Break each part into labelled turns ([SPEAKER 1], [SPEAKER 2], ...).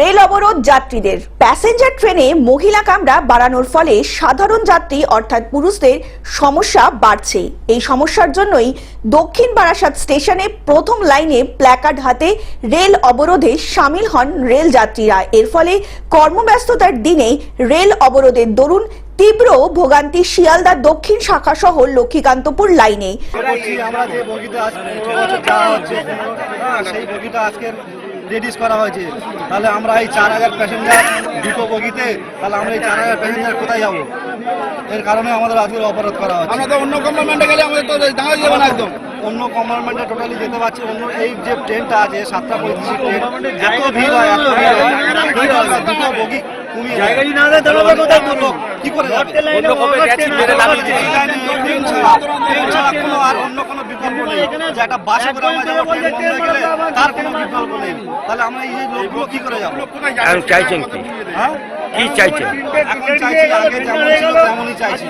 [SPEAKER 1] Rail অবরোধ যাত্রীদের। Passenger ট্রেনে মহিলা কামরা বাড়ানোর ফলে সাধারণ যাত্রী অর্থাৎ পুরুষদের সমস্যা বাড়ছে। এই সমস্যার জন্যই দক্ষিণ বারাসাত স্টেশনে প্রথম লাইনে প্ল্যাকার্ড হাতে রেল অবরোধে সামিল হন রেল যাত্রীরা। এর ফলে কর্মব্যস্ততার দিনে রেল অবরোধের দরুন তীব্র ভোগান্তি শিয়ালদা দক্ষিণ শাখা সহ লক্ষ্মীকান্তপুর লাইনে।
[SPEAKER 2] হ্যাঁ রেডিস করা হয়েছে। তাহলে আমরা এই চার হাজার প্যাসেঞ্জার দুটো বগিতে তাহলে আমরা এই চার হাজার প্যাসেঞ্জার কোথায় যাব? এর কারণে আমাদের আজকে অবরোধ করা হচ্ছে।
[SPEAKER 3] আমরা তো অন্য কম্পার্টমেন্টে গেলে আমাদের তো দাঁড়াতে যাবে না একদম।
[SPEAKER 2] অন্য কম্পার্টমেন্টে টোটালি যেতে পারছি অন্য এই যে ট্রেনটা আছে সাতটা পঁয়ত্রিশ ট্রেন এত ভিড় হয় এত ভিড় হয় এই যে আমরা দুটো বগি কি করে অন্য কোনো আর অন্য কোনো বিকল্প নেই। যে একটা বাসে করে আমরা যাব ট্রেন বন্ধ হয়ে গেলে তার কোনো বিকল্প তাহলে আমরা এই লোকগুলো কি করে যাব?
[SPEAKER 4] এখন চাইছেন কি?
[SPEAKER 2] হ্যাঁ?
[SPEAKER 4] কি চাইছেন?
[SPEAKER 2] এখন চাইছি আগে যেমন ছিল তেমনই চাইছি।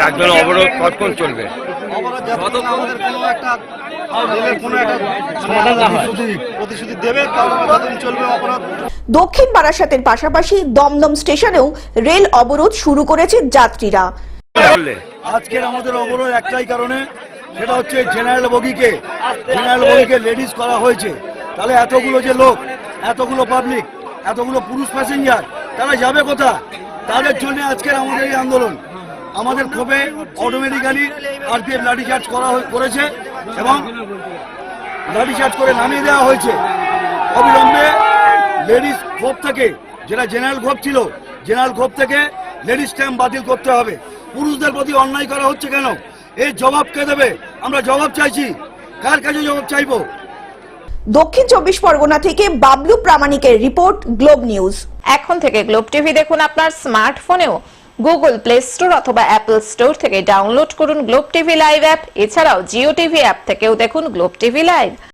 [SPEAKER 4] তার জন্য অবরোধ কতক্ষণ চলবে?
[SPEAKER 2] অবরোধ যতক্ষণ আমাদের কোনো একটা রেলের কোনো একটা প্রতিশ্রুতি প্রতিশ্রুতি দেবে তাহলে ততদিন চলবে অপরাধ।
[SPEAKER 1] দক্ষিণ বারাসাতের পাশাপাশি দমদম স্টেশনেও রেল অবরোধ শুরু করেছে যাত্রীরা।
[SPEAKER 5] আজকের আমাদের অবরোধ একটাই কারণে সেটা হচ্ছে জেনারেল বগিকে জেনারেল বগিকে লেডিস করা হয়েছে। তাহলে এতগুলো যে লোক, এতগুলো পাবলিক এতগুলো পুরুষ প্যাসেঞ্জার তারা যাবে কোথা তাদের জন্য আজকের আমাদের এই আন্দোলন। আমাদের ক্ষোভে অটোমেটিক্যালি আরপিএফ লাঠি চার্জ করা করেছে এবং লাঠি চার্জ করে নামিয়ে দেওয়া হয়েছে। অবিলম্বে লেডিস ক্ষোভ থেকে, যেটা জেনারেল ক্ষোভ ছিল জেনারেল ক্ষোভ থেকে লেডিস স্ট্যাম্প বাতিল করতে হবে। পুরুষদের প্রতি অন্যায় করা হচ্ছে কেন? এই জবাব কে দেবে? আমরা জবাব চাইছি। কার কাছে জবাব চাইব?
[SPEAKER 1] দক্ষিণ চব্বিশ পরগনা থেকে বাবলু প্রামাণিকের রিপোর্ট, গ্লোব নিউজ।
[SPEAKER 6] এখন থেকে গ্লোব টিভি দেখুন আপনার স্মার্টফোনেও। গুগল প্লে স্টোর অথবা অ্যাপল স্টোর থেকে ডাউনলোড করুন গ্লোব টিভি লাইভ অ্যাপ। এছাড়াও জিও টিভি অ্যাপ থেকেও দেখুন গ্লোব টিভি লাইভ।